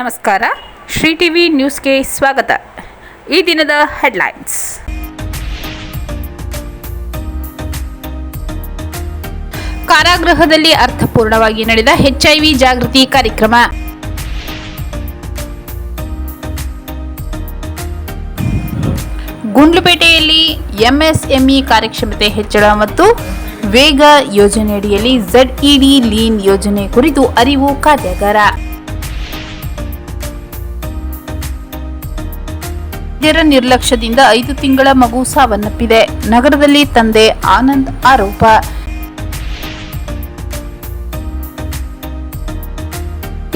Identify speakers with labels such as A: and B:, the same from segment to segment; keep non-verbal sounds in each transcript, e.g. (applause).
A: ನಮಸ್ಕಾರ. ಶ್ರೀ ಟಿವಿ ನ್ಯೂಸ್ಗೆ ಸ್ವಾಗತ. ಈ ದಿನದ ಹೆಡ್ಲೈನ್ಸ್. ಕಾರಾಗೃಹದಲ್ಲಿ ಅರ್ಥಪೂರ್ಣವಾಗಿ ನಡೆದ ಎಚ್ಐವಿ ಜಾಗೃತಿ ಕಾರ್ಯಕ್ರಮ. ಗುಂಡ್ಲುಪೇಟೆಯಲ್ಲಿ ಎಂಎಸ್ಎಂಇ ಕಾರ್ಯಕ್ಷಮತೆ ಹೆಚ್ಚಳ ಮತ್ತು ವೇಗ ಯೋಜನೆಯಡಿಯಲ್ಲಿ ಝಡ್ಇಡಿ ಲೀನ್ ಯೋಜನೆ ಕುರಿತು ಅರಿವು ಕಾರ್ಯಾಗಾರ. ವೈದ್ಯರ ನಿರ್ಲಕ್ಷ್ಯದಿಂದ ಐದು ತಿಂಗಳ ಮಗು ಸಾವನ್ನಪ್ಪಿದೆ. ನಗರದಲ್ಲಿ ತಂದೆ ಆನಂದ್ ಆರೋಪ.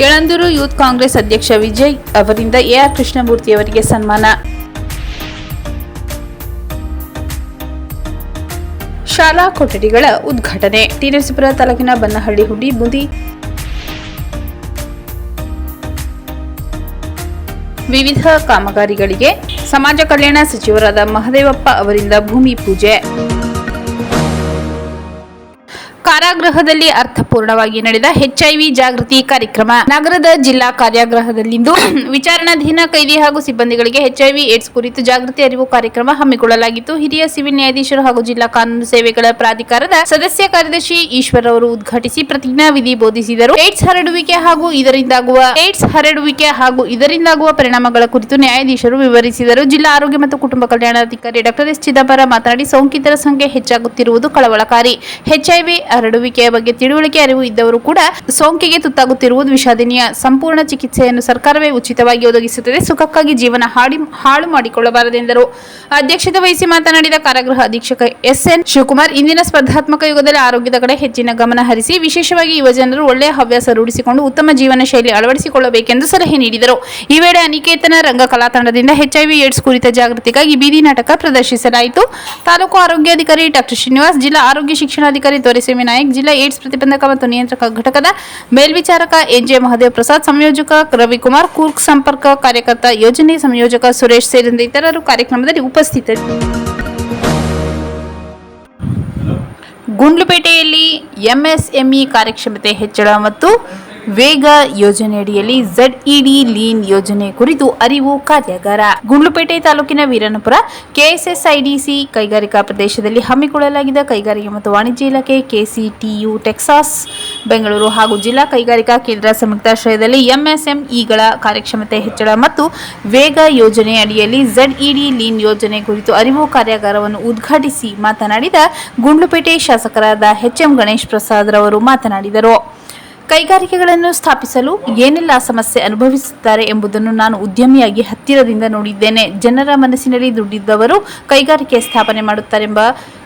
A: ಯಳಂದೂರು ಯೂತ್ ಕಾಂಗ್ರೆಸ್ ಅಧ್ಯಕ್ಷ ವಿಜಯ್ ಅವರಿಂದ ಎಆರ್ ಕೃಷ್ಣಮೂರ್ತಿ ಅವರಿಗೆ ಸನ್ಮಾನ. ಶಾಲಾ ಕೊಠಡಿಗಳ ಉದ್ಘಾಟನೆ. ಟಿ ನರಸೀಪುರ ತಾಲೂಕಿನ ಬನ್ನಹಳ್ಳಿ ಹುಡಿ ಬುದಿ ವಿವಿಧ ಕಾಮಗಾರಿಗಳಿಗೆ ಸಮಾಜ ಕಲ್ಯಾಣ ಸಚಿವರಾದ ಮಹದೇವಪ್ಪ ಅವರಿಂದ ಭೂಮಿ ಪೂಜೆ. ಕಾರಾಗೃಹದಲ್ಲಿ ಅರ್ಥಪೂರ್ಣವಾಗಿ ನಡೆದ ಎಚ್ಐವಿ ಜಾಗೃತಿ ಕಾರ್ಯಕ್ರಮ. ನಗರದ ಜಿಲ್ಲಾ ಕಾರ್ಯಾಗೃಹದಲ್ಲಿಂದು (clears throat) ವಿಚಾರಣಾಧೀನ ಕೈದಿ ಹಾಗೂ ಸಿಬ್ಬಂದಿಗಳಿಗೆ ಎಚ್ಐವಿ ಏಡ್ಸ್ ಕುರಿತು ಜಾಗೃತಿ ಅರಿವು ಕಾರ್ಯಕ್ರಮ ಹಮ್ಮಿಕೊಳ್ಳಲಾಗಿತ್ತು. ಹಿರಿಯ ಸಿವಿಲ್ ನ್ಯಾಯಾಧೀಶರು ಹಾಗೂ ಜಿಲ್ಲಾ ಕಾನೂನು ಸೇವೆಗಳ ಪ್ರಾಧಿಕಾರದ ಸದಸ್ಯ ಕಾರ್ಯದರ್ಶಿ ಈಶ್ವರ್ ಅವರು ಉದ್ಘಾಟಿಸಿ ಪ್ರತಿಜ್ಞಾ ವಿಧಿ ಬೋಧಿಸಿದರು. ಏಡ್ಸ್ ಹರಡುವಿಕೆ ಹಾಗೂ ಇದರಿಂದಾಗುವ ಏಡ್ಸ್ ಹರಡುವಿಕೆ ಹಾಗೂ ಇದರಿಂದಾಗುವ ಪರಿಣಾಮಗಳ ಕುರಿತು ನ್ಯಾಯಾಧೀಶರು ವಿವರಿಸಿದರು. ಜಿಲ್ಲಾ ಆರೋಗ್ಯ ಮತ್ತು ಕುಟುಂಬ ಕಲ್ಯಾಣಾಧಿಕಾರಿ ಡಾಕ್ಟರ್ ಎಸ್ ಚಿದಂಬರ ಮಾತನಾಡಿ ಸೋಂಕಿತರ ಸಂಖ್ಯೆ ಹೆಚ್ಚಾಗುತ್ತಿರುವುದು ಕಳವಳಕಾರಿ. ಎಚ್ಐವಿ ಹರಡುವಿಕೆಯ ಬಗ್ಗೆ ತಿಳುವಳಿಕೆ ಅರಿವು ಇದ್ದವರು ಕೂಡ ಸೋಂಕಿಗೆ ತುತ್ತಾಗುತ್ತಿರುವುದು ವಿಷಾದನೀಯ. ಸಂಪೂರ್ಣ ಚಿಕಿತ್ಸೆಯನ್ನು ಸರ್ಕಾರವೇ ಉಚಿತವಾಗಿ ಒದಗಿಸುತ್ತದೆ. ಸುಖಕ್ಕಾಗಿ ಜೀವನ ಹಾಡಿ, ಹಾಳು ಮಾಡಿಕೊಳ್ಳಬಾರದೆಂದರು ಅಧ್ಯಕ್ಷತೆ ವಹಿಸಿ ಮಾತನಾಡಿದ ಕಾರಾಗೃಹ ಅಧೀಕ್ಷಕ ಎಸ್ಎನ್ ಶಿವಕುಮಾರ್, ಇಂದಿನ ಸ್ಪರ್ಧಾತ್ಮಕ ಯುಗದಲ್ಲಿ ಆರೋಗ್ಯದ ಕಡೆ ಹೆಚ್ಚಿನ ಗಮನ ಹರಿಸಿ, ವಿಶೇಷವಾಗಿ ಯುವಜನರು ಒಳ್ಳೆಯ ಹವ್ಯಾಸ ರೂಢಿಸಿಕೊಂಡು ಉತ್ತಮ ಜೀವನ ಶೈಲಿ ಅಳವಡಿಸಿಕೊಳ್ಳಬೇಕೆಂದು ಸಲಹೆ ನೀಡಿದರು. ಈ ವೇಳೆ ಅನಿಕೇತನ ರಂಗ ಕಲಾ ತಂಡದಿಂದ ಎಚ್ಐವಿ ಏಡ್ಸ್ ಕುರಿತ ಜಾಗೃತಿಗಾಗಿ ಬೀದಿ ನಾಟಕ ಪ್ರದರ್ಶಿಸಲಾಯಿತು. ತಾಲೂಕು ಆರೋಗ್ಯಾಧಿಕಾರಿ ಡಾಕ್ಟರ್ ಶ್ರೀನಿವಾಸ್, ಜಿಲ್ಲಾ ಆರೋಗ್ಯ ಶಿಕ್ಷಣಾಧಿಕಾರಿ ನಾಯಕ್ ಜಿಲ್ಲಾ ಏಡ್ಸ್ ಪ್ರತಿಬಂಧಕ ಮತ್ತು ನಿಯಂತ್ರಕ ಘಟಕದ ಮೇಲ್ವಿಚಾರಕ ಎನ್ಜೆ ಮಹದೇವ್ ಪ್ರಸಾದ್, ಸಂಯೋಜಕ ರವಿಕುಮಾರ್ ಕೂರ್ಕ್ ಸಂಪರ್ಕ ಕಾರ್ಯಕರ್ತ ಯೋಜನೆ ಸಂಯೋಜಕ ಸುರೇಶ್ ಸೇರಿದಂತೆ ಇತರರು ಕಾರ್ಯಕ್ರಮದಲ್ಲಿ ಉಪಸ್ಥಿತರು ಗುಂಡ್ಲುಪೇಟೆಯಲ್ಲಿ ಎಂಎಸ್ಎಂಇ ಕಾರ್ಯಕ್ಷಮತೆ ಹೆಚ್ಚಳ ಮತ್ತು ವೇಗ ಯೋಜನೆಯಡಿಯಲ್ಲಿ ಝಡ್ಇಡಿ ಲೀನ್ ಯೋಜನೆ ಕುರಿತು ಅರಿವು ಕಾರ್ಯಾಗಾರ. ಗುಂಡ್ಲುಪೇಟೆ ತಾಲೂಕಿನ ವೀರನಪುರ ಕೆಎಸ್ಎಸ್ಐಡಿಸಿ ಕೈಗಾರಿಕಾ ಪ್ರದೇಶದಲ್ಲಿ ಹಮ್ಮಿಕೊಳ್ಳಲಾಗಿದ್ದ ಕೈಗಾರಿಕೆ ಮತ್ತು ವಾಣಿಜ್ಯ ಇಲಾಖೆ ಕೆಸಿಟಿಯು, ಟೆಕ್ಸಾಸ್, ಬೆಂಗಳೂರು ಹಾಗೂ ಜಿಲ್ಲಾ ಕೈಗಾರಿಕಾ ಕೇಂದ್ರ ಸಂಯುಕ್ತಾಶ್ರಯದಲ್ಲಿ ಎಂಎಸ್ಎಂಇಗಳ ಕಾರ್ಯಕ್ಷಮತೆ ಹೆಚ್ಚಳ ಮತ್ತು ವೇಗ ಯೋಜನೆ ಅಡಿಯಲ್ಲಿ ಝಡ್ಇಡಿ ಲೀನ್ ಯೋಜನೆ ಕುರಿತು ಅರಿವು ಕಾರ್ಯಾಗಾರವನ್ನು ಉದ್ಘಾಟಿಸಿ ಮಾತನಾಡಿದ ಗುಂಡ್ಲುಪೇಟೆ ಶಾಸಕರಾದ ಎಚ್ಎಂ ಗಣೇಶ್ ಪ್ರಸಾದ್ ರವರು ಮಾತನಾಡಿದರು. ಕೈಗಾರಿಕೆಗಳನ್ನು ಸ್ಥಾಪಿಸಲು ಏನೆಲ್ಲ ಸಮಸ್ಯೆ ಅನುಭವಿಸುತ್ತಾರೆ ಎಂಬುದನ್ನು ನಾನು ಉದ್ಯಮಿಯಾಗಿ ಹತ್ತಿರದಿಂದ ನೋಡಿದ್ದೇನೆ. ಜನರ ಮನಸ್ಸಿನಲ್ಲಿ ದುಡ್ಡಿದ್ದವರು ಕೈಗಾರಿಕೆ ಸ್ಥಾಪನೆ ಮಾಡುತ್ತಾರೆಂಬ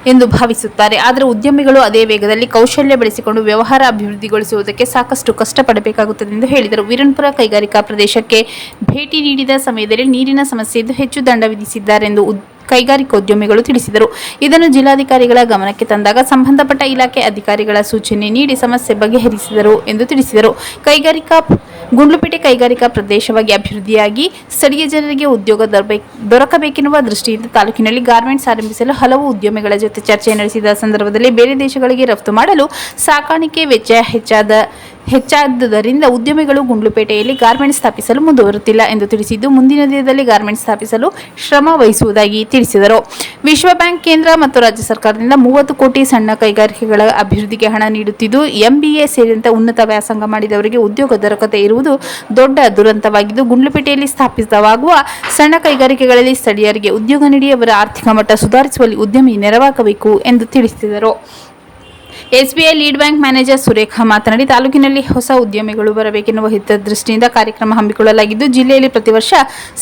A: ಎಂದು ಭಾವಿಸುತ್ತಾರೆ. ಆದರೆ ಉದ್ಯಮಿಗಳು ಅದೇ ವೇಗದಲ್ಲಿ ಕೌಶಲ್ಯ ಬೆಳೆಸಿಕೊಂಡು ವ್ಯವಹಾರ ಅಭಿವೃದ್ಧಿಗೊಳಿಸುವುದಕ್ಕೆ ಸಾಕಷ್ಟು ಕಷ್ಟಪಡಬೇಕಾಗುತ್ತದೆ ಎಂದು ಹೇಳಿದರು. ವೀರನ್ಪುರ ಕೈಗಾರಿಕಾ ಪ್ರದೇಶಕ್ಕೆ ಭೇಟಿ ನೀಡಿದ ಸಮಯದಲ್ಲಿ ನೀರಿನ ಸಮಸ್ಯೆ ಹೆಚ್ಚು ದಂಡ ವಿಧಿಸಿದ್ದಾರೆಂದು ಕೈಗಾರಿಕೋದ್ಯಮಿಗಳು ತಿಳಿಸಿದರು. ಇದನ್ನು ಜಿಲ್ಲಾಧಿಕಾರಿಗಳ ಗಮನಕ್ಕೆ ತಂದಾಗ ಸಂಬಂಧಪಟ್ಟ ಇಲಾಖೆ ಅಧಿಕಾರಿಗಳ ಸೂಚನೆ ನೀಡಿ ಸಮಸ್ಯೆ ಬಗೆಹರಿಸಿದರು ಎಂದು ತಿಳಿಸಿದರು. ಕೈಗಾರಿಕಾ ಗುಂಡ್ಲುಪೇಟೆ ಕೈಗಾರಿಕಾ ಪ್ರದೇಶವಾಗಿ ಅಭಿವೃದ್ಧಿಯಾಗಿ ಸ್ಥಳೀಯ ಜನರಿಗೆ ಉದ್ಯೋಗ ದೊರಕಬೇಕೆನ್ನುವ ದೃಷ್ಟಿಯಿಂದ ತಾಲೂಕಿನಲ್ಲಿ ಗಾರ್ಮೆಂಟ್ಸ್ ಆರಂಭಿಸಲು ಹಲವು ಉದ್ಯಮಿಗಳ ಜೊತೆ ಚರ್ಚೆ ನಡೆಸಿದ ಸಂದರ್ಭದಲ್ಲಿ ಬೇರೆ ದೇಶಗಳಿಗೆ ರಫ್ತು ಮಾಡಲು ಸಾಕಾಣಿಕೆ ವೆಚ್ಚ ಹೆಚ್ಚಾದ ಹೆಚ್ಚಾದುದರಿಂದ ಉದ್ಯಮಿಗಳು ಗುಂಡ್ಲುಪೇಟೆಯಲ್ಲಿ ಗಾರ್ಮೆಂಟ್ ಸ್ಥಾಪಿಸಲು ಮುಂದುವರುತ್ತಿಲ್ಲ ಎಂದು ತಿಳಿಸಿದ್ದು, ಮುಂದಿನ ದಿನದಲ್ಲಿ ಗಾರ್ಮೆಂಟ್ ಸ್ಥಾಪಿಸಲು ಶ್ರಮ ವಹಿಸುವುದಾಗಿ ತಿಳಿಸಿದರು. ವಿಶ್ವ ಬ್ಯಾಂಕ್, ಕೇಂದ್ರ ಮತ್ತು ರಾಜ್ಯ ಸರ್ಕಾರದಿಂದ ಮೂವತ್ತು ಕೋಟಿ ಸಣ್ಣ ಕೈಗಾರಿಕೆಗಳ ಅಭಿವೃದ್ಧಿಗೆ ಹಣ ನೀಡುತ್ತಿದ್ದು, ಎಂಬಿಎ ಸೇರಿದಂತೆ ಉನ್ನತ ವ್ಯಾಸಂಗ ಮಾಡಿದವರಿಗೆ ಉದ್ಯೋಗ ದೊರಕತೆ ಇರುವುದು ದೊಡ್ಡ ದುರಂತವಾಗಿದ್ದು, ಗುಂಡ್ಲುಪೇಟೆಯಲ್ಲಿ ಸ್ಥಾಪಿತವಾಗುವ ಸಣ್ಣ ಕೈಗಾರಿಕೆಗಳಲ್ಲಿ ಸ್ಥಳೀಯರಿಗೆ ಉದ್ಯೋಗ ನೀಡಿ ಅವರ ಆರ್ಥಿಕ ಮಟ್ಟ ಸುಧಾರಿಸುವಲ್ಲಿ ಉದ್ಯಮಿ ನೆರವಾಗಬೇಕು ಎಂದು ತಿಳಿಸಿದರು. SBI lead bank manager Surekha ಮಾತನಾಡಿ, ತಾಲೂಕಿನಲ್ಲಿ ಹೊಸ ಉದ್ಯಮಿಗಳು ಬರಬೇಕೆನ್ನುವ ಹಿತದೃಷ್ಟಿಯಿಂದ ಕಾರ್ಯಕ್ರಮ ಹಮ್ಮಿಕೊಳ್ಳಲಾಗಿದ್ದು, ಜಿಲ್ಲೆಯಲ್ಲಿ ಪ್ರತಿ ವರ್ಷ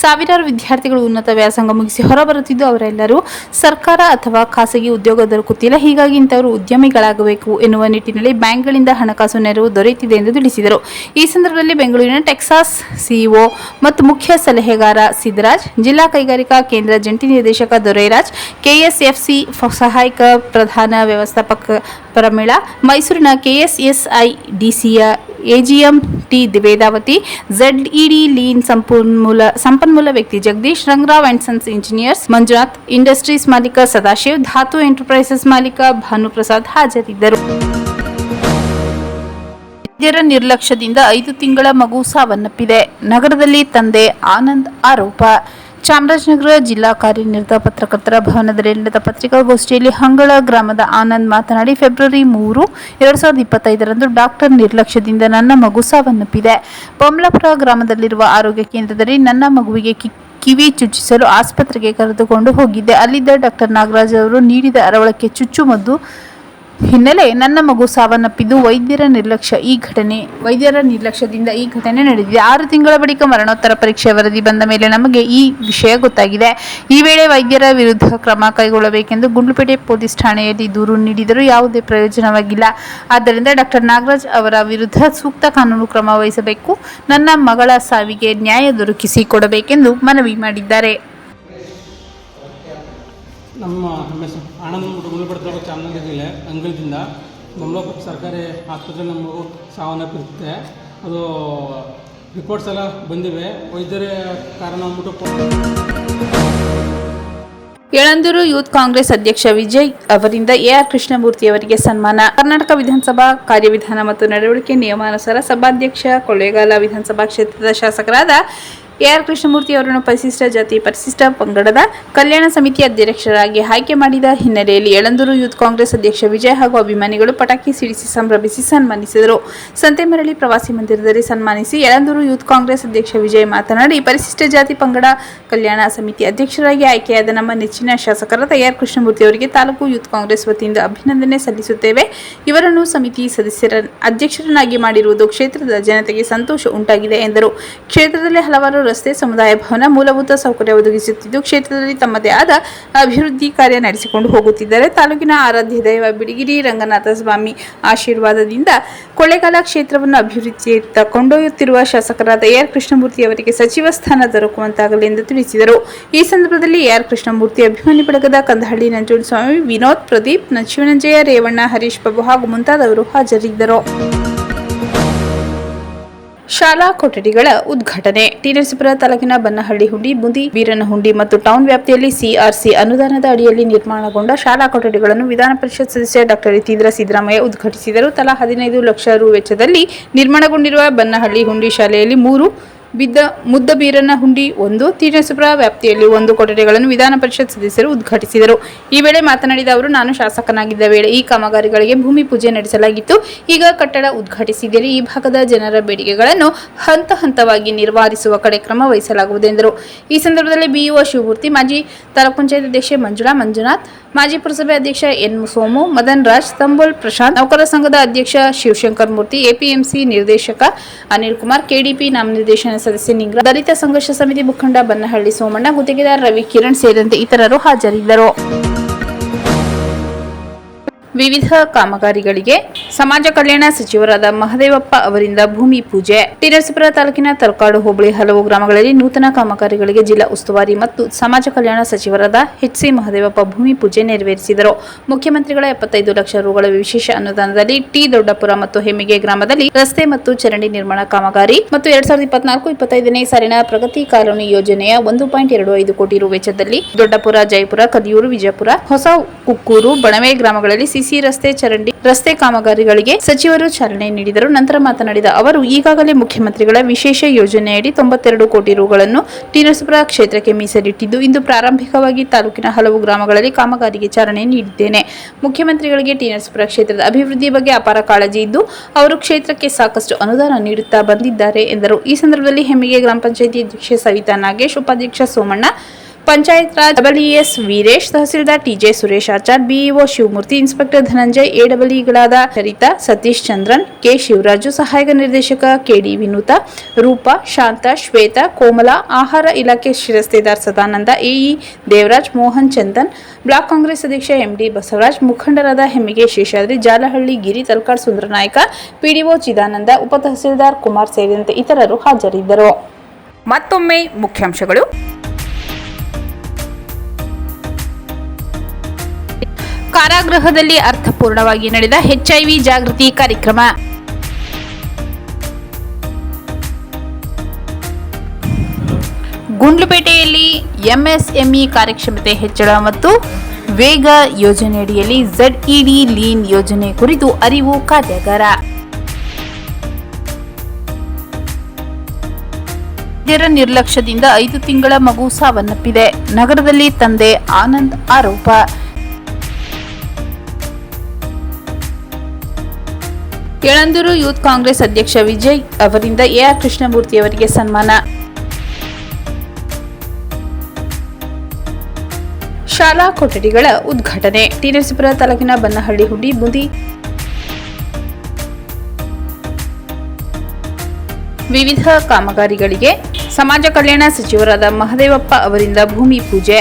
A: ಸಾವಿರಾರು ವಿದ್ಯಾರ್ಥಿಗಳು ಉನ್ನತ ವ್ಯಾಸಂಗ ಮುಗಿಸಿ ಹೊರಬರುತ್ತಿದ್ದು, ಅವರೆಲ್ಲರೂ ಸರ್ಕಾರ ಅಥವಾ ಖಾಸಗಿ ಉದ್ಯೋಗ ದೊರಕುತ್ತಿಲ್ಲ ಹೀಗಾಗಿ ಇಂಥವರು ಉದ್ಯಮಿಗಳಾಗಬೇಕು ಎನ್ನುವ ನಿಟ್ಟಿನಲ್ಲಿ ಬ್ಯಾಂಕ್ಗಳಿಂದ ಹಣಕಾಸು ನೆರವು ದೊರೆಯುತ್ತಿದೆ ಎಂದು ತಿಳಿಸಿದರು. ಈ ಸಂದರ್ಭದಲ್ಲಿ ಬೆಂಗಳೂರಿನ ಟೆಕ್ಸಾಸ್ ಸಿಇಒ ಮತ್ತು ಮುಖ್ಯ ಸಲಹೆಗಾರ ಸಿದ್ದರಾಜ್ ಜಿಲ್ಲಾ ಕೈಗಾರಿಕಾ ಕೇಂದ್ರ ಜಂಟಿ ನಿರ್ದೇಶಕ ದೊರೈರಾಜ್, ಕೆಎಸ್ಎಫ್ಸಿ ಸಹಾಯಕ ಪ್ರಧಾನ ವ್ಯವಸ್ಥಾಪಕ ಪರಮೇಳ, ಮೈಸೂರಿನ KSSI ಡಿಸಿಯ AGM T Vedavathi ZED lean ಸಂಪನ್ಮೂಲ ಸಂಪನ್ಮೂಲ ವ್ಯಕ್ತಿ Jagadish Rangarao and sons engineers Manjunath, industries ಮಾಲೀಕ ಸದಾಶಿವ್, ಧಾತು ಎಂಟರ್ಪ್ರೈಸಸ್ ಮಾಲೀಕ ಭಾನುಪ್ರಸಾದ್ ಹಾಜರಿದ್ದರು. ವೈದ್ಯರ ನಿರ್ಲಕ್ಷ್ಯದಿಂದ ಐದು ತಿಂಗಳ ಮಗು ಸಾವನ್ನಪ್ಪಿದೆ. ನಗರದಲ್ಲಿ ತಂದೆ ಆನಂದ್ ಆರೋಪ. ಚಾಮರಾಜನಗರ ಜಿಲ್ಲಾ ಕಾರ್ಯನಿರತ ಪತ್ರಕರ್ತರ ಭವನದಲ್ಲಿ ನಡೆದ ಪತ್ರಿಕಾಗೋಷ್ಠಿಯಲ್ಲಿ ಹಂಗಳ ಗ್ರಾಮದ ಆನಂದ್ ಮಾತನಾಡಿ, ಫೆಬ್ರವರಿ ಮೂರು, ಎರಡ್ ಸಾವಿರದ ಇಪ್ಪತ್ತೈದರಂದು ಡಾಕ್ಟರ್ ನಿರ್ಲಕ್ಷ್ಯದಿಂದ ನನ್ನ ಮಗು ಸಾವನ್ನಪ್ಪಿದೆ. ಬೊಮ್ಲಾಪುರ ಗ್ರಾಮದಲ್ಲಿರುವ ಆರೋಗ್ಯ ಕೇಂದ್ರದಲ್ಲಿ ನನ್ನ ಮಗುವಿಗೆ ಕಿವಿ ಚುಚ್ಚಿಸಲು ಆಸ್ಪತ್ರೆಗೆ ಕರೆದುಕೊಂಡು ಹೋಗಿದ್ದೆ. ಅಲ್ಲಿದ್ದ ಡಾಕ್ಟರ್ ನಾಗರಾಜ್ ಅವರು ನೀಡಿದ ಅರವಳಕ್ಕೆ ಚುಚ್ಚುಮದ್ದು ಹಿನ್ನೆಲೆ ನನ್ನ ಮಗು ಸಾವನ್ನಪ್ಪಿದ್ದು ವೈದ್ಯರ ನಿರ್ಲಕ್ಷ್ಯ. ಈ ಘಟನೆ, ವೈದ್ಯರ ನಿರ್ಲಕ್ಷ್ಯದಿಂದ ಈ ಘಟನೆ ನಡೆದಿದೆ. ಆರು ತಿಂಗಳ ಬಳಿಕ ಮರಣೋತ್ತರ ಪರೀಕ್ಷೆ ವರದಿ ಬಂದ ಮೇಲೆ ನಮಗೆ ಈ ವಿಷಯ ಗೊತ್ತಾಗಿದೆ. ಈ ವೇಳೆ ವೈದ್ಯರ ವಿರುದ್ಧ ಕ್ರಮ ಕೈಗೊಳ್ಳಬೇಕೆಂದು ಗುಂಡ್ಲುಪೇಟೆ ಪೊಲೀಸ್ ಠಾಣೆಯಲ್ಲಿ ದೂರು ನೀಡಿದರೂ ಯಾವುದೇ ಪ್ರಯೋಜನವಾಗಿಲ್ಲ. ಆದ್ದರಿಂದ ಡಾಕ್ಟರ್ ನಾಗರಾಜ್ ಅವರ ವಿರುದ್ಧ ಸೂಕ್ತ ಕಾನೂನು ಕ್ರಮ ವಹಿಸಬೇಕು. ನನ್ನ ಮಗಳ ಸಾವಿಗೆ ನ್ಯಾಯ ದೊರಕಿಸಿ ಕೊಡಬೇಕೆಂದು ಮನವಿ ಮಾಡಿದ್ದಾರೆ.
B: ನಮ್ಮ ನಮ್ಮ ಹೆಸರು ಆನಂದ್ ಮುಳುಗಡೆ ತಾಲೂಕು ಚಾಮರಾಜನಗರ ಜಿಲ್ಲೆ ಅಂಗಳದಿಂದ ಸರ್ಕಾರಿ ಆಸ್ಪತ್ರೆ ನಮ್ಮ ಮಗು ಸಾವನ್ನಪ್ಪಿರುತ್ತೆ. ಅದು ರಿಪೋರ್ಟ್ಸ್ ಎಲ್ಲ ಬಂದಿವೆ. ವೈದ್ಯರ ಕಾರಣ ಅಂದ್ಬಿಟ್ಟು
A: ಯಳಂದೂರು ಯೂತ್ ಕಾಂಗ್ರೆಸ್ ಅಧ್ಯಕ್ಷ ವಿಜಯ್ ಅವರಿಂದ ಎಆರ್ ಕೃಷ್ಣಮೂರ್ತಿ ಅವರಿಗೆ ಸನ್ಮಾನ. ಕರ್ನಾಟಕ ವಿಧಾನಸಭಾ ಕಾರ್ಯವಿಧಾನ ಮತ್ತು ನಡವಳಿಕೆ ನಿಯಮಾನುಸಾರ ಸಭಾಧ್ಯಕ್ಷ ಕೊಳ್ಳೇಗಾಲ ವಿಧಾನಸಭಾ ಕ್ಷೇತ್ರದ ಶಾಸಕರಾದ ಎಆರ್ ಕೃಷ್ಣಮೂರ್ತಿ ಅವರನ್ನು ಪರಿಶಿಷ್ಟ ಜಾತಿ, ಪರಿಶಿಷ್ಟ ಪಂಗಡದ ಕಲ್ಯಾಣ ಸಮಿತಿ ಅಧ್ಯಕ್ಷರಾಗಿ ಆಯ್ಕೆ ಮಾಡಿದ ಹಿನ್ನೆಲೆಯಲ್ಲಿ ಯಳಂದೂರು ಯೂತ್ ಕಾಂಗ್ರೆಸ್ ಅಧ್ಯಕ್ಷ ವಿಜಯ್ ಹಾಗೂ ಅಭಿಮಾನಿಗಳು ಪಟಾಕಿ ಸಿಡಿಸಿ ಸಂಭ್ರಮಿಸಿ ಸನ್ಮಾನಿಸಿದರು. ಸಂತೆಮರಳಿ ಪ್ರವಾಸಿ ಮಂದಿರದಲ್ಲಿ ಸನ್ಮಾನಿಸಿ ಯಳಂದೂರು ಯೂತ್ ಕಾಂಗ್ರೆಸ್ ಅಧ್ಯಕ್ಷ ವಿಜಯ್ ಮಾತನಾಡಿ, ಪರಿಶಿಷ್ಟ ಜಾತಿ, ಪಂಗಡ ಕಲ್ಯಾಣ ಸಮಿತಿ ಅಧ್ಯಕ್ಷರಾಗಿ ಆಯ್ಕೆಯಾದ ನಮ್ಮ ನೆಚ್ಚಿನ ಶಾಸಕರಾದ ಎಆರ್ ಕೃಷ್ಣಮೂರ್ತಿ ಅವರಿಗೆ ತಾಲೂಕು ಯೂತ್ ಕಾಂಗ್ರೆಸ್ ವತಿಯಿಂದ ಅಭಿನಂದನೆ ಸಲ್ಲಿಸುತ್ತೇವೆ. ಇವರನ್ನು ಸಮಿತಿ ಸದಸ್ಯರ ಅಧ್ಯಕ್ಷರನ್ನಾಗಿ ಮಾಡಿರುವುದು ಕ್ಷೇತ್ರದ ಜನತೆಗೆ ಸಂತೋಷ ಉಂಟಾಗಿದೆ ಎಂದರು. ಕ್ಷೇತ್ರದಲ್ಲಿ ಹಲವಾರು ರಸ್ತೆ ಸಮುದಾಯ ಭವನ ಮೂಲಭೂತ ಸೌಕರ್ಯ ಒದಗಿಸುತ್ತಿದ್ದು, ಕ್ಷೇತ್ರದಲ್ಲಿ ತಮ್ಮದೇ ಆದ ಅಭಿವೃದ್ಧಿ ಕಾರ್ಯ ನಡೆಸಿಕೊಂಡು ಹೋಗುತ್ತಿದ್ದಾರೆ. ತಾಲೂಕಿನ ಆರಾಧ್ಯ ದೈವ ಬಿಡಿಗಿರಿ ರಂಗನಾಥ ಸ್ವಾಮಿ ಆಶೀರ್ವಾದದಿಂದ ಕೊಳ್ಳೇಗಾಲ ಕ್ಷೇತ್ರವನ್ನು ಅಭಿವೃದ್ಧಿಯತ್ತ ಕೊಂಡೊಯ್ಯುತ್ತಿರುವ ಶಾಸಕರಾದ ಎಆರ್ ಕೃಷ್ಣಮೂರ್ತಿ ಅವರಿಗೆ ಸಚಿವ ಸ್ಥಾನ ದೊರಕುವಂತಾಗಲಿ ಎಂದು ತಿಳಿಸಿದರು. ಈ ಸಂದರ್ಭದಲ್ಲಿ ಎಆರ್ ಕೃಷ್ಣಮೂರ್ತಿ ಅಭಿಮಾನಿ ಬಳಗದ ಕಂದಹಳ್ಳಿ ನಂಜುಂಡಸ್ವಾಮಿ, ವಿನೋದ್ ಪ್ರದೀಪ್ ಶಿವನಂಜಯ ರೇವಣ್ಣ, ಹರೀಶ್ ಬಾಬು ಹಾಗೂ ಮುಂತಾದವರು ಹಾಜರಿದ್ದರು. ಶಾಲಾ ಕೊಠಡಿಗಳ ಉದ್ಘಾಟನೆ. ಟಿನರಸೀಪುರ ತಾಲೂಕಿನ ಬನ್ನಹಳ್ಳಿ ಹುಂಡಿ, ಬುಂದಿ ಬೀರನಹುಂಡಿ ಮತ್ತು ಟೌನ್ ವ್ಯಾಪ್ತಿಯಲ್ಲಿ ಸಿಆರ್ಸಿ ಅನುದಾನದ ಅಡಿಯಲ್ಲಿ ನಿರ್ಮಾಣಗೊಂಡ ಶಾಲಾ ಕೊಠಡಿಗಳನ್ನು ವಿಧಾನ ಪರಿಷತ್ ಸದಸ್ಯ ಡಾಕ್ಟರ್ ಯತೀಂದ್ರ ಸಿದ್ದರಾಮಯ್ಯ ಉದ್ಘಾಟಿಸಿದರು. ತಲಾ ಹದಿನೈದು ಲಕ್ಷ ರು ವೆಚ್ಚದಲ್ಲಿ ನಿರ್ಮಾಣಗೊಂಡಿರುವ ಬನ್ನಹಳ್ಳಿ ಹುಂಡಿ ಶಾಲೆಯಲ್ಲಿ ಮೂರು ಬಿದ್ದ ಮುದ್ದ ಬೀರನ ಹುಂಡಿ ಒಂದು ತೀರ್ಣಸುಪುರ ವ್ಯಾಪ್ತಿಯಲ್ಲಿ ಒಂದು ಕೊಠಡಿಗಳನ್ನು ವಿಧಾನ ಪರಿಷತ್ ಸದಸ್ಯರು ಉದ್ಘಾಟಿಸಿದರು. ಈ ವೇಳೆ ಮಾತನಾಡಿದ ಅವರು, ನಾನು ಶಾಸಕನಾಗಿದ್ದ ವೇಳೆ ಈ ಕಾಮಗಾರಿಗಳಿಗೆ ಭೂಮಿ ಪೂಜೆ ನಡೆಸಲಾಗಿತ್ತು. ಈಗ ಕಟ್ಟಡ ಉದ್ಘಾಟಿಸಿದರೆ ಈ ಭಾಗದ ಜನರ ಬೇಡಿಕೆಗಳನ್ನು ಹಂತ ಹಂತವಾಗಿ ನಿರ್ವಹಿಸುವ ಕಡೆ ಕ್ರಮ ವಹಿಸಲಾಗುವುದೆಂದರು ಈ ಸಂದರ್ಭದಲ್ಲಿ ಬಿಇಒ ಶಿವಮೂರ್ತಿ, ಮಾಜಿ ತಾಲೂಕು ಪಂಚಾಯತ್ ಅಧ್ಯಕ್ಷೆ ಮಂಜುಳಾ ಮಂಜುನಾಥ್, ಮಾಜಿ ಪುರಸಭೆ ಅಧ್ಯಕ್ಷ ಎನ್ ಸೋಮು, ಮದನ್ ರಾಜ್, ತಂಬೋಲ್ ಪ್ರಶಾಂತ್, ನೌಕರ ಸಂಘದ ಅಧ್ಯಕ್ಷ ಶಿವಶಂಕರ್ ಮೂರ್ತಿ, ಎಪಿಎಂಸಿ ನಿರ್ದೇಶಕ ಅನಿಲ್ ಕುಮಾರ್, ಕೆಡಿಪಿ ನಾಮನಿರ್ದೇಶನ ಸದಸ್ಯ ನಿಂಗ್ರ ದಲಿತ ಸಂಘರ್ಷ ಸಮಿತಿ ಮುಖಂಡ ಬನ್ನಹಳ್ಳಿ ಸೋಮಣ್ಣ ಗುತ್ತಿಗೆದಾರ ರವಿ ಕಿರಣ್ ಸೇರಿದಂತೆ ಇತರರು ಹಾಜರಿದ್ದರು. ವಿವಿಧ ಕಾಮಗಾರಿಗಳಿಗೆ ಸಮಾಜ ಕಲ್ಯಾಣ ಸಚಿವರಾದ ಮಹದೇವಪ್ಪ ಅವರಿಂದ ಭೂಮಿ ಪೂಜೆ. ಟಿರಸಪುರ ತಾಲೂಕಿನ ತಲಕಾಡು ಹೋಬಳಿ ಹಲವು ಗ್ರಾಮಗಳಲ್ಲಿ ನೂತನ ಕಾಮಗಾರಿಗಳಿಗೆ ಜಿಲ್ಲಾ ಉಸ್ತುವಾರಿ ಮತ್ತು ಸಮಾಜ ಕಲ್ಯಾಣ ಸಚಿವರಾದ ಎಚ್ ಸಿ ಮಹದೇವಪ್ಪ ಭೂಮಿ ಪೂಜೆ ನೆರವೇರಿಸಿದರು. ಮುಖ್ಯಮಂತ್ರಿಗಳ ಎಪ್ಪತ್ತೈದು ಲಕ್ಷ ರುಗಳ ವಿಶೇಷ ಅನುದಾನದಲ್ಲಿ ಟಿ ದೊಡ್ಡಪುರ ಮತ್ತು ಹೆಮ್ಮಿಗೆ ಗ್ರಾಮದಲ್ಲಿ ರಸ್ತೆ ಮತ್ತು ಚರಂಡಿ ನಿರ್ಮಾಣ ಕಾಮಗಾರಿ ಮತ್ತು ಎರಡ್ ಸಾವಿರದ ಇಪ್ಪತ್ನಾಲ್ಕು ಇಪ್ಪತ್ತೈದನೇ ಸಾಲಿನ ಪ್ರಗತಿ ಕಾಲೋನಿ ಯೋಜನೆಯ ಒಂದು ಪಾಯಿಂಟ್ ಎರಡು ಐದು ಕೋಟಿ ರು ವೆಚ್ಚದಲ್ಲಿ ದೊಡ್ಡಪುರ, ಜಯಪುರ, ಕದಿಯೂರು, ವಿಜಯಪುರ ಹೊಸ ಕುಕ್ಕೂರು ಬಣವೆ ಗ್ರಾಮಗಳಲ್ಲಿ ಸಿಸಿ ರಸ್ತೆ ಚರಂಡಿ, ರಸ್ತೆ ಕಾಮಗಾರಿಗಳಿಗೆ ಸಚಿವರು ಚಾಲನೆ ನೀಡಿದರು. ನಂತರ ಮಾತನಾಡಿದ ಅವರು, ಈಗಾಗಲೇ ಮುಖ್ಯಮಂತ್ರಿಗಳ ವಿಶೇಷ ಯೋಜನೆಯಡಿ ತೊಂಬತ್ತೆರಡು ಕೋಟಿ ರುಗಳನ್ನು ಟಿನರಸೀಪುರ ಕ್ಷೇತ್ರಕ್ಕೆ ಮೀಸಲಿಟ್ಟಿದ್ದು, ಇಂದು ಪ್ರಾರಂಭಿಕವಾಗಿ ತಾಲೂಕಿನ ಹಲವು ಗ್ರಾಮಗಳಲ್ಲಿ ಕಾಮಗಾರಿಗೆ ಚಾಲನೆ ನೀಡಿದ್ದೇನೆ. ಮುಖ್ಯಮಂತ್ರಿಗಳಿಗೆ ಟಿನರಸೀಪುರ ಕ್ಷೇತ್ರದ ಅಭಿವೃದ್ಧಿ ಬಗ್ಗೆ ಅಪಾರ ಕಾಳಜಿ ಇದ್ದು, ಅವರು ಕ್ಷೇತ್ರಕ್ಕೆ ಸಾಕಷ್ಟು ಅನುದಾನ ನೀಡುತ್ತಾ ಬಂದಿದ್ದಾರೆ ಎಂದರು. ಈ ಸಂದರ್ಭದಲ್ಲಿ ಹೆಮ್ಮಿಗೆ ಗ್ರಾಮ ಪಂಚಾಯಿತಿ ಅಧ್ಯಕ್ಷೆ ಸವಿತಾ ನಾಗೇಶ್, ಉಪಾಧ್ಯಕ್ಷ Somanna panchayat raj WS Veeresh, tahsildar TJ Suresh Achar BEO Shivamurthy, inspector Dhananjay ಎಡಬ್ಲ್ಯೂಗಳಾದ Saritha Satish Chandran, K Shivaraju, ಸಹಾಯಕ ನಿರ್ದೇಶಕ ಕೆಡಿ ವಿನೂತ, ರೂಪಾ, ಶಾಂತ, ಶ್ವೇತಾ, ಕೋಮಲಾ, ಆಹಾರ ಇಲಾಖೆ ಶಿರಸ್ತೆದಾರ್ ಸದಾನಂದ, ಎಇ ದೇವರಾಜ್, ಮೋಹನ್ ಚಂದನ್, ಬ್ಲಾಕ್ ಕಾಂಗ್ರೆಸ್ ಅಧ್ಯಕ್ಷ ಎಂಡಿ ಬಸವರಾಜ್, ಮುಖಂಡರಾದ ಹೆಮ್ಮಿಗೆ ಶೇಷಾದ್ರಿ, ಜಾಲಹಳ್ಳಿ ಗಿರಿ, ತಲ್ಕಾಡ್ ಸುಂದರನಾಯಕ, ಪಿಡಿಒ ಚಿದಾನಂದ, ಉಪ ತಹಸೀಲ್ದಾರ್ ಕುಮಾರ್ ಸೇರಿದಂತೆ ಇತರರು ಹಾಜರಿದ್ದರು. ಮತ್ತೊಮ್ಮೆ ಮುಖ್ಯಾಂಶಗಳು. ಕಾರಾಗೃಹದಲ್ಲಿ ಅರ್ಥಪೂರ್ಣವಾಗಿ ನಡೆದ ಎಚ್ಐವಿ ಜಾಗೃತಿ ಕಾರ್ಯಕ್ರಮ. ಗುಂಡ್ಲುಪೇಟೆಯಲ್ಲಿ ಎಂಎಸ್ಎಂಇ ಕಾರ್ಯಕ್ಷಮತೆ ಹೆಚ್ಚಳ ಮತ್ತು ವೇಗ ಯೋಜನೆಯಡಿಯಲ್ಲಿ ಜೆಡ್ಇಡಿ ಲೀನ್ ಯೋಜನೆ ಕುರಿತು ಅರಿವು ಕಾರ್ಯಾಗಾರ. ವೈದ್ಯರ ನಿರ್ಲಕ್ಷ್ಯದಿಂದ ಐದು ತಿಂಗಳ ಮಗು ಸಾವನ್ನಪ್ಪಿದೆ. ನಗರದಲ್ಲಿ ತಂದೆ ಆನಂದ್ ಆರೋಪ. ಯಳಂದೂರು ಯೂತ್ ಕಾಂಗ್ರೆಸ್ ಅಧ್ಯಕ್ಷ ವಿಜಯ್ ಅವರಿಂದ ಎಆರ್ ಕೃಷ್ಣಮೂರ್ತಿ ಅವರಿಗೆ ಸನ್ಮಾನ. ಶಾಲಾ ಕೊಠಡಿಗಳ ಉದ್ಘಾಟನೆ. ಟಿನರಸಿಪುರ ತಾಲೂಕಿನ ಬನ್ನಹಳ್ಳಿ ಹುಡಿ ಬುದಿ. ವಿವಿಧ ಕಾಮಗಾರಿಗಳಿಗೆ ಸಮಾಜ ಕಲ್ಯಾಣ ಸಚಿವರಾದ ಮಹದೇವಪ್ಪ ಅವರಿಂದ ಭೂಮಿ ಪೂಜೆ.